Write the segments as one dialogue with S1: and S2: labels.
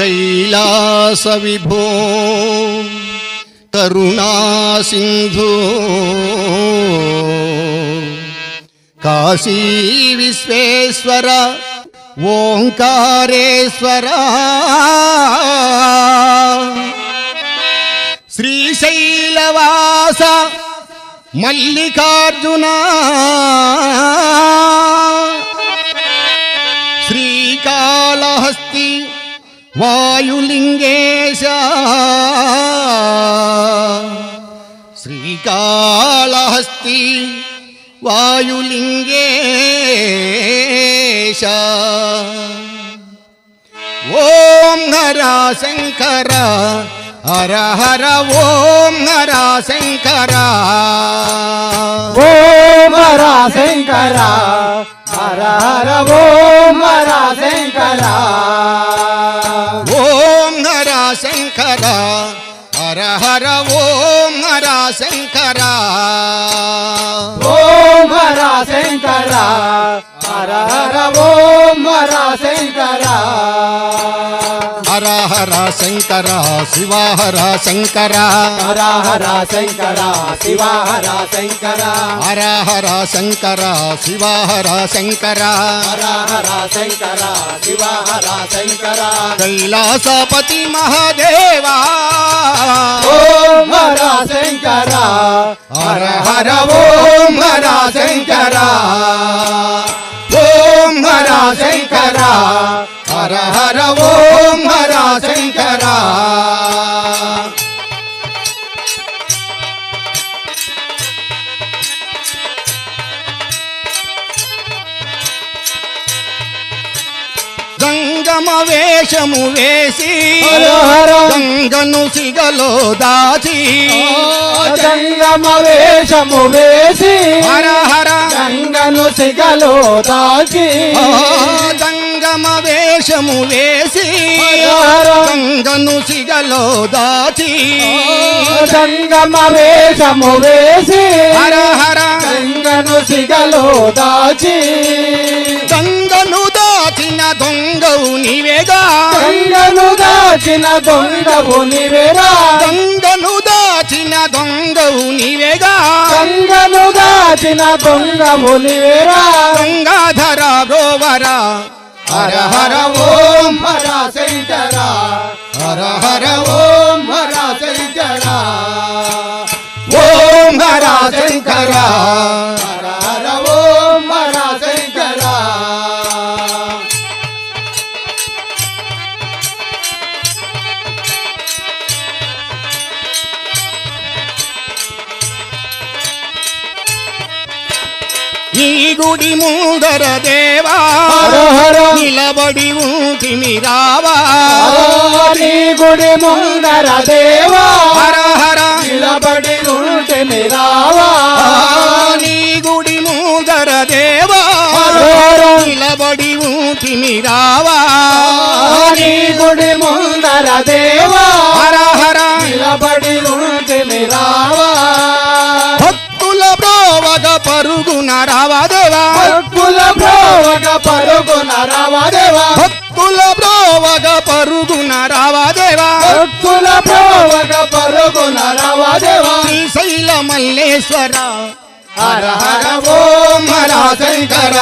S1: కైలాస విభో కరుణా సింధు. కాశీ విశ్వేశ్వర ఓంకారేశ్వర. శ్రీశైలవాస మల్లికార్జున. శ్రీకాళహస్తి వాయులింగేశ శ్రీకాళహస్తి వాయులింగేశ ఓం హర శంకర హర హర ఓం హర శంకర
S2: ఓం హర శంకర హర హర ఓం హర శంకరా
S1: శంకర హర హర ఓం హర శంకర.
S2: ఓం హర శంకర హర హర ఓం హర శంకర.
S1: హర హర శంకర శివ హర శంకర.
S2: హర హర శంకర శివ హర శంకర.
S1: హర హర శంకర శివ హర శంకర.
S2: హర హర శంకర శివ హర శంకర.
S1: కైలాసపతి మహాదేవా.
S2: ఓం హర శంకర.
S1: హర హర ఓం హర శంకర. ఓం హర శంకర. హర హర ఓం హర శంకర గంగమ వేషము వేసి. గంగను సిగలో దాచి
S2: గంగమ వేషము వేసి
S1: హర హర
S2: గంగను సిగలో దాచి
S1: ఆ, గంగమ వేషము వేసి
S2: హర.
S1: గంగను సిగలో దాచి
S2: గంగమ వేషము వేసి
S1: హర హర
S2: గంగను సిగలో దాచి
S1: గంగను దాచిన దొంగవు నీవేగా?
S2: గంగను దాచిన దొంగవు నివేరా?
S1: గంగను దాచిన దొంగవు నీవేగా?
S2: గంగను దాచిన దొంగవు నివేరా?
S1: గంగాధర గోవర హర హర ఓం
S2: హర శంకర
S1: హర హర
S2: ఓం హర శంకర
S1: ఓం హర శంకర నీ గుడి ముందర దేవా? నిలబడి ఉంటిమి రావా?
S2: నీ గుడి ముందర దేవా?
S1: హర హర.
S2: నిలబడి ఉంటే నిరావా
S1: నీ గుడి ముందర దేవా? నిలబడి ఉంటిమి రావా?
S2: నీ గుడి ముందర దేవా?
S1: పరుగున రావా దేవా
S2: భక్తుల ప్రోవగ పరుగున రావదేవా?
S1: భక్తుల బ్రోవగ పరుగున రావా దేవా
S2: భక్తుల ప్రోవగ పరుగున రావదేవా?
S1: శ్రీశైల మల్లేశ్వర.
S2: హర హర
S1: ఓం హర శంకర.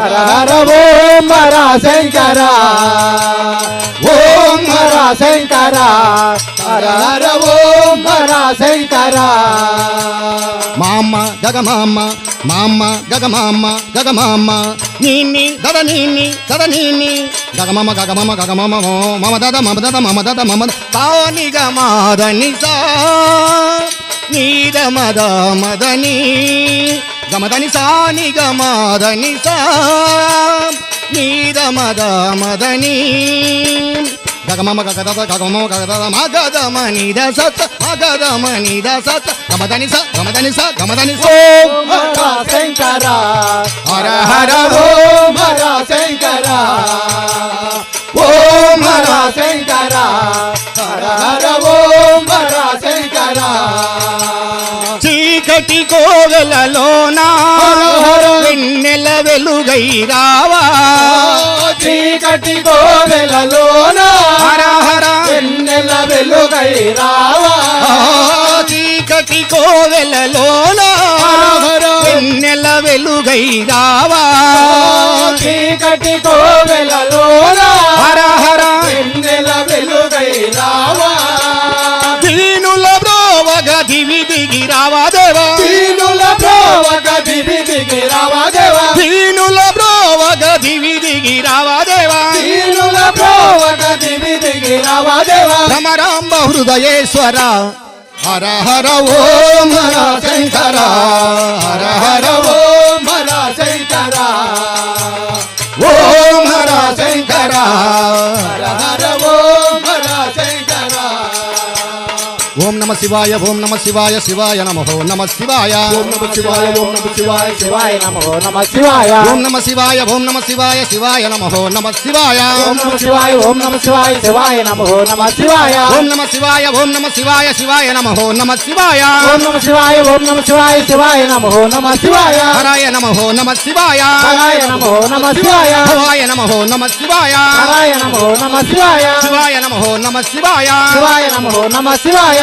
S2: హర హర ఓం హర శంకర. ఓం శంకర హర హర ఓం హర శంకర.
S1: మామ గగమామ మామ గగమామ గగమామ నీని దద నీని దద నీని గగమమ గగమమ గగమమ మమ దద మమ దద మమ దద మమ తాని గమాదని సా నీద మద మదని. గమదని సాని గమాదని సా నీద మద మదని. గగమమ గగద గగమమ గగద మగదమ నిద సత్ మగదమ నిద సత్ గమదని స గమదని స గమదని స
S2: హర శంకర
S1: హర హర
S2: ఓం హర శంకర ఓం హర శంకర హర హర ఓం హర శంకర
S1: చీకటి
S2: హర.
S1: వెన్నెల వెలుగై రావా?
S2: చీకటి కోవెలలోన వెలుగై రావా?
S1: చీకటి కోవెలలోన వెన్నెల వెలుగై రావా?
S2: చీకటి కోవెలలోనా
S1: దివి దిగి రావా దేవా.
S2: దీనుల ప్రోవక దివి దిగి రావా దేవా.
S1: దీనుల బ్రోవగ దివి దిగి రావా దేవా.
S2: దీనుల ప్రోవక దివి దిగి రావా దేవా.
S1: రమరాంబ హృదయేశ్వర. హర హర ఓం హర శంకర. హర హర
S2: ఓం హర శంకర.
S1: ఓం హర శంకర.
S2: హర హర
S1: నమ శివాయ ఓం నమ శివాయ శివాయ నమ నమ శివాయ
S2: ఓం నమ శివాయ ఓం నమ శివాయ శివాయ నమో నమ శివాయ
S1: ఓం నమ శివాయ ఓం నమ శివాయ శివాయ నమ నమ శివాయ
S2: ఓం నమ శివాయ ఓం నమ శివాయ శివాయ నమో నమ శివాయ
S1: ఓం నమ శివాయ ఓం నమ శివాయ శివాయ నమ నమ శివాయ
S2: ఓం నమ శివాయ ఓం నమ శివాయ శివాయ నమో నమ శివాయ
S1: హరాయ నమ నమ శివాయ
S2: హరాయ నమో నమ శివాయ
S1: భవాయ నమ నమ శివాయ
S2: హరాయ నమో నమ శివాయ
S1: శివాయ నమ నమ శివాయ
S2: శివాయ నమో నమ శివాయ